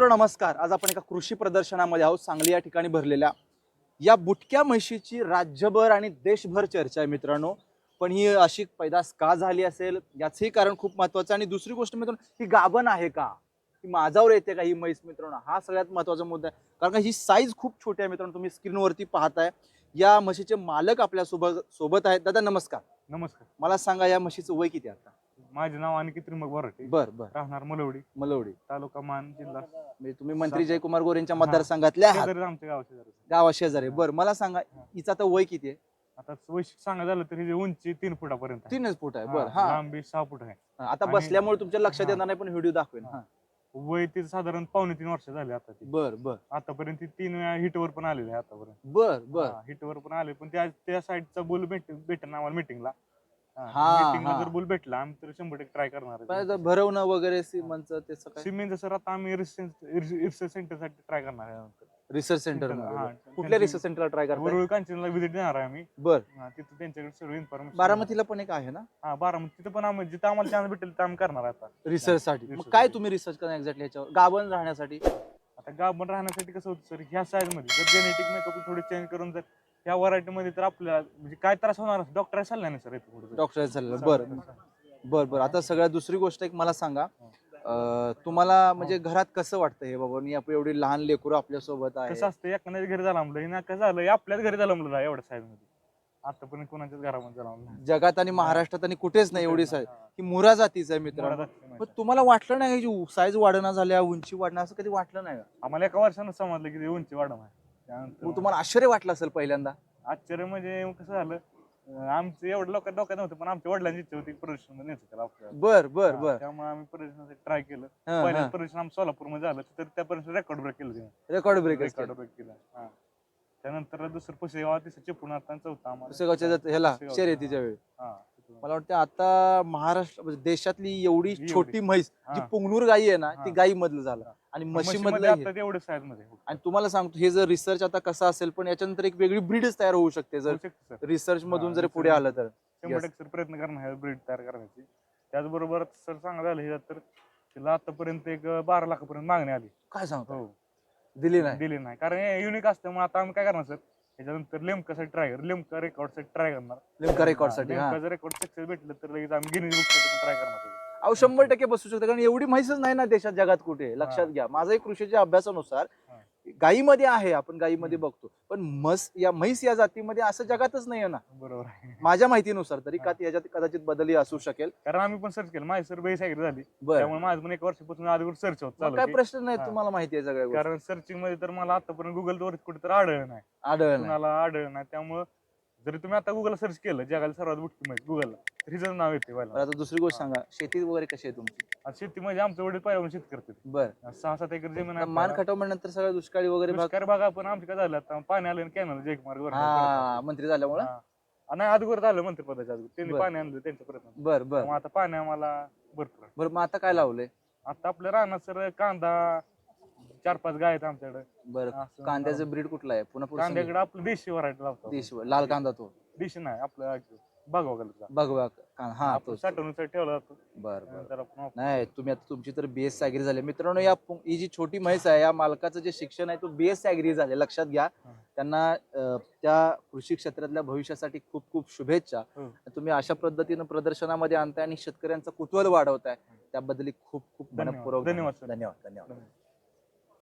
मित्र नमस्कार. आज आपण एका कृषी प्रदर्शनामध्ये आहोत. सांगली या ठिकाणी भरलेल्या या बुटक्या म्हशीची राज्यभर आणि देशभर चर्चा आहे मित्रांनो. पण ही अशी पैदास का झाली असेल? याचंही कारण खूप महत्वाचं आणि दुसरी गोष्ट मित्रांनो ही गाभण आहे का? ही माझावर येते का ही म्हैस मित्रांनो? हा सगळ्यात महत्त्वाचा मुद्दा आहे. कारण का ही साईज खूप छोटी आहे मित्रांनो. तुम्ही स्क्रीनवरती पाहताय. या म्हशीचे मालक आपल्यासोबत सोबत आहेत. दादा नमस्कार. नमस्कार. मला सांगा या म्हशीचं वय किती आता? माझे नाव अनिकेत त्रिमक बोराटे बर बर. राहणार मलवडी. मलवडी. तालुका मान जिल्हा. म्हणजे तुम्ही मंत्री जयकुमार गोरेंच्या हा. मतदारसंघातले आहात. शेजारीच आमच्या. गावा शेजारी बर मला सांगा हा. हिचं आता वय किती आहे? आता वैशिष्ट्य सांगा झालं तर हिची उंची तीन फुटापर्यंत आहे. तीनच फूट आहे. हा, बर हा. लांबी सहा फूट आहे. आता आणि- बसल्यामुळे तुमच्या लक्षात हा. येणार नाही पण व्हिडिओ दाखवेन. हा. हा. वय तिचं साधारण पावणे तीन वर्ष झाले आता ती. बर बर. आतापर्यंत ती तीन वेळा हिटवर पण आलेली आहे आतापर्यंत. बर बर. हिटवर पण आले पण त्या त्या साईडचा बुल भेट भेटेल आम्हाला मिटिंगला हा, हा. जर बुल भेटला आम्ही तर शंभर टक्के ट्राय करणार भरवणं वगैरे सिमनचं त्याचं काय सिमेंट जसं आता आम्ही रिसर्च सेंटरसाठी ट्राय करणार आहे नंतर. रिसर्च सेंटर हा. कुठल्या त्यांची- रिसर्च सेंटरला ट्राय करताय? वरळी कांचनला व्हिजिट देणार आहे आम्ही. बर. हा, तिथं त्यांच्याकडे सर्व इन्फॉर्मेशन बारामतीला पण एक आहे ना? हा बारामती तिथं पण आम्ही जिथं आम्हाला चान्स भेटेल तिथं आम्ही करणार आहे आता. रिसर्च साठी. मग research काय साठी. तुम्ही रिसर्च करा एक्झॅक्टली ह्याच्यावर गाभण राहण्यासाठी? आता गाभण राहण्यासाठी कसं होतं सर ह्या साईजमध्ये जर जेनेटिक मेकअप थोडे चेंज करून जर ह्या व्हरायटी मध्ये तर आपल्याला म्हणजे काय त्रास होणार? डॉक्टर सल्ला नाही सर डॉक्टर चाललं बर. बर बर. आता सगळ्यात दुसरी गोष्ट एक मला सांगा. अं, तुम्हाला म्हणजे घरात कसं वाटतं हे बाबा? मी आपण एवढी लहान लेकरं आपल्यासोबत आहे. कसं असतं एखाद्या घरी झालं म्हणलं ना कसं झालं हे आपल्याच घरी झालं म्हणलं एवढ्या साईजमध्ये आतापर्यंत कोणाच्याच घरामध्ये झालं जगात आणि महाराष्ट्रात आणि कुठेच नाही एवढी साईज. ही. मुरा जातीचं आहे मित्रांनो. पण तुम्हाला वाटलं नाही साईज वाढणं झाल्या उंची वाढणं असं कधी वाटलं नाही का? आम्हाला एका वर्षानं समजलं की ती उंची वाढव आहे. त्यानंतर मग तुम्हाला आश्चर्य वाटलं असेल पहिल्यांदा आश्चर्य म्हणजे कसं झालं अं, आमचं एवढं लोक डोक्यात नव्हतं पण आमच्या वडिलांची इच्छा होती प्रदर्शनमध्ये न्यायचं त्याला आपल्याला बर बर हा, बर त्यामुळे आम्ही प्रदर्शनासाठी ट्राय केलं हा, पहिल्या हा. प्रदर्शन आमचं सोलापूरमध्ये झालं तर त्या पर्यंत रेकॉर्ड ब्रेक केलं रेकॉर्ड ब्रेक रेकॉर्ड ब्रेक केलं हा. त्यानंतर दुसरं पुसेगाव तिसरं चिपळूण आता आणि चौथा आम्हाला पुसेगावच्या जात- ह्याला पुसेगावच्या, शर्यतीच्या वेळी हा. मला वाटतं आता महाराष्ट्र म्हणजे देशातली एवढी एवढी. छोटी म्हैस जी हा. पुंगनूर गाई आहे ना ती हा. गाई मधलं झालं हा. आणि म्हशीमध्ये मधलं आता तेवढं साईजमध्ये होऊ आणि तुम्हाला सांगतो हे जर रिसर्च आता कसं असेल पण याच्यानंतर एक वेगळी ब्रीडच तयार होऊ शकते जर शकतं सर. रिसर्च मधून जर पुढे आलं तर. शंभर Yes. टक्के सर प्रयत्न करणार आहे ब्रीड तयार करण्याची. त्याचबरोबर सर सांगा झालं हे तर तिला आतापर्यंत एक बारा लाखापर्यंत मागणी आली. काय सांगतो? हो. दिली नाही. दिली नाही. कारण युनिक असतं मग आता आम्ही काय करणार सर? त्याच्यानंतर लेमकासाठी ट्राय कर लेमका रेकॉर्डसाठी ट्राय करणार. नेमका रेकॉर्डसाठी हा. लेमका रेकॉर्ड सक्सेस भेटलं तर लगेच आम्ही गिनीज ट्राय करणार. अहो शंभर टक्के बसू शकते. कारण एवढी म्हैसच नाही ना देशात जगात कुठे? लक्षात घ्या. माझाही कृषीच्या अभ्यासानुसार. गायीमध्ये आहे आपण गायीमध्ये. बघतो. पण म्हस या म्हैस या जातीमध्ये असं जगातच नाही ना. बरोबर आहे. माझ्या माहितीनुसार तरी का. याच्यात कदाचित बदलही असू शकेल. कारण आम्ही पण सर्च केलं. माझी सर बेस झाली. बरं. त्यामुळे माझं पण एक वर्षापासून आधी सर्च होत मग काय प्रश्न नाही हा. तुम्हाला माहिती आहे सगळ्या गोष्टी. कारण सर्चिंगमध्ये तर मला आतापर्यंत गुगल वर कुठे तर आढळलं नाही. आढळलं नाही. कुणाला आढळलं नाही. त्यामुळं जरी तुम्ही आता गुगल सर्च केलं जगाला सर्वात मोठी माहिती गुगलला तर हिचं नाव येते बरं, आता दुसरी गोष्ट सांगा. शेती वगैरे कशी आहे तुमची? शेती म्हणजे आमचं वडील पहिल्यापासून शेती करते बर. सहा सात एकर जमीन आहे मान आपल्याला. खटवल्यानंतर सगळं दुष्काळी वगैरे भाग दुष्काळ भागा पण आमचं काय झालं आता पाणी आलं कॅनल जयकुमार वर हा मंत्री झाल्यामुळं? नाही अगोदर झालं मंत्रिपदाच्या अगोदर. त्यांनी बरं. पाणी आणलं त्यांच्या प्रयत्न बर बर. मग आता पाणी आम्हाला भरपूर आहे. बरं मग आता काय लावलंय? आता आपल्या रानात सर कांदा चार पाच गाय आहेत आमच्याकडे. बरं असं कांद्याचं ब्रीड कुठला आहे? पुन्हा पुढे कांद्याकडे आपलं देशी व्हरायटी लावतो. देश लाल कांदा तो? देशी नाही आपलं बघा कलरचा भगवा कांदा हा आपण साठवणीसाठी ठेवला जातो. बर बर. त्याला आपण वापरतो. नाही तुम्ही आता तुमची तर बीएस ऍग्री झाली. मित्रांनो या पु- ही जी छोटी म्हैस आहे या मालकाचं जे शिक्षण आहे तो बीएस ऍग्री झाले. लक्षात घ्या. हा. त्यांना अं, त्या कृषी क्षेत्रातल्या भविष्यासाठी खूप खूप शुभेच्छा. हो. तुम्ही अशा पद्धतीनं प्रदर्शनामध्ये आणताय आणि शेतकऱ्यांचं कुतूहल वाढवताय. त्याबद्दल खूप खूप धन्यवाद. मनपूर्वक धन्यवाद, सर. धन्यवाद धन्यवाद. धन्यवाद.